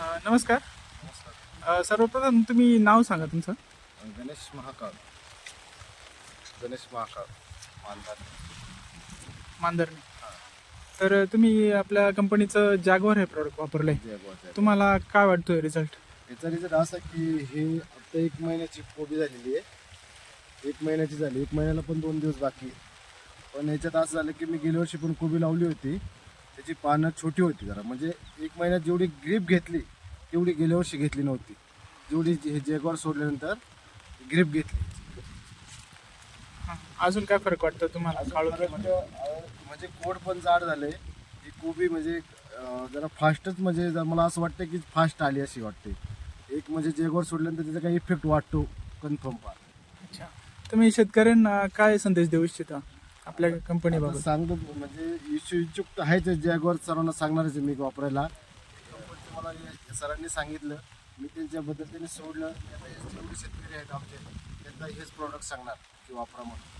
अ, नमस्कार. नमस्कार अ, सर्वप्रथम तुम्ही नाव सांगा तुमचं. गणेश महाकाळ गणेश महाकाळ मानधान. मांदरने तर तुम्ही आपल्या कंपनीचं जागवार हे प्रॉडक्ट जय बुवा तुम्हाला काय वाटतोय रिझल्ट याचा रिझल्ट असा की हे आता एक महिन्याची कोबी झालेली आहे. एक महिन्याची झाली. एक महिन्याला पण दोन दिवस बाकी आहे. पण याच्यात असं झालं की मी गेल्या वर्षी पण कोबी लावली होती. त्याची पानं छोटी होती जरा. म्हणजे एक महिन्यात जेवढी ग्रीप घेतली तेवढी गेल्या वर्षी घेतली नव्हती. जेवढी हे जेगवार सोडल्यानंतर ग्रीप घेतली. अजून काय फरक वाटतो तुम्हाला? काळू अं, म्हणजे कोड पण जाड झाले ही कोबी म्हणजे अं, जरा फास्टच म्हणजे जरा मला असं वाटतं की फास्ट आली अशी वाटते. एक म्हणजे जेगवर सोडल्यानंतर त्याचा काही इफेक्ट वाटतो कन्फर्म पार अच्छा. तुम्ही शेतकऱ्यांना काय संदेश देऊ इच्छिता? आपल्या कंपनीबाबत सांगतो म्हणजे इच्छु इच्छुक आहेच जॅगवर सर्वांना सांगणारच आहे मी वापरायला. मला हे सरांनी सांगितलं. मी त्यांच्याबद्दल त्यांनी सोडलं. जेवढे शेतकरी आहेत आमचे. त्यांना हेच प्रॉडक्ट सांगणार की वापरा म्हणून.